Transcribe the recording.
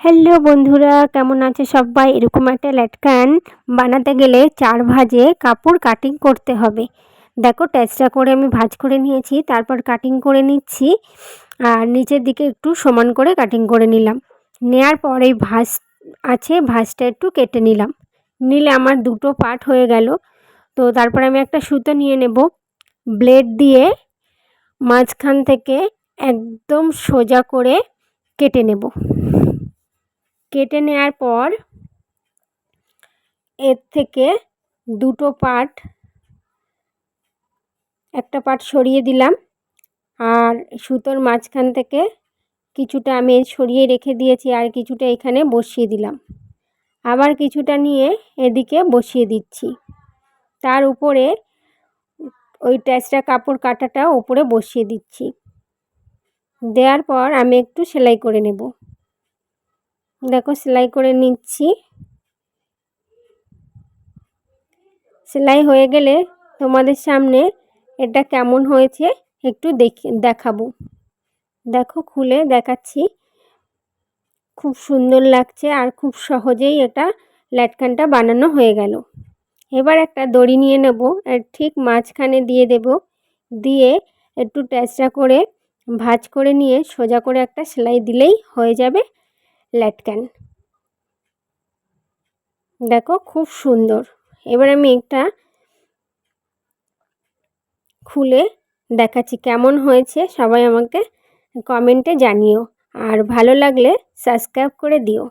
Hello বন্ধুরা, কেমন আছে সবাই? এরকম একটা ল্যাটকান বানাতে গেলে চার ভাজে কাপড় কাটিং করতে হবে। দেখো টেস্টটা করে আমি ভাজ করে নিয়েছি, তারপর কাটিং করে নিচ্ছি, আর নিচের দিকে একটু সমান করে কাটিং করে নিলাম। নেয়ার পর এই ভাজ আছে, ভাজটা একটু কেটে নিলাম। নিলে আমার দুটো পার্ট হয়ে গেল। তো তারপর আমি একটা সুতো নিয়ে নেব। ব্লেড দিয়ে মাঝখান থেকে একদম সোজা করে কেটে নেব। কেটে নেওয়ার পর এর থেকে দুটো পার্ট একটা পার্ট সরিয়ে দিলাম আর সুতোর মাঝখান থেকে কিছুটা আমি সরিয়ে রেখে দিয়েছি আর কিছুটা এখানে বসিয়ে দিলাম। আবার কিছুটা নিয়ে এদিকে বসিয়ে দিচ্ছি। তার উপরে ওই ট্যাচটা কাপড় কাটাটা উপরে বসিয়ে দিচ্ছি। দেওয়ার পর আমি একটু সেলাই করে নেব। দেখো সেলাই করে নিচ্ছি। সেলাই হয়ে গেলে তোমাদের সামনে এটা কেমন হয়েছে একটু দেখি, দেখাবো। দেখো খুলে দেখাচ্ছি। খুব সুন্দর লাগছে আর খুব সহজেই এটা ল্যাটকানটা বানানো হয়ে গেল। এবার একটা দড়ি নিয়ে নেব ঠিক মাঝখানে দিয়ে দেব। দিয়ে একটু ট্যাচটা করে ভাজ করে নিয়ে সোজা করে একটা সেলাই দিলেই হয়ে যাবে। ল্যাটকান। দেখো, খুব সুন্দর। এবার আমি একটা খুলে দেখাচ্ছি কেমন হয়েছে। সবাই আমাকে কমেন্টে জানিও। আর ভালো লাগলে সাবস্ক্রাইব করে দিও।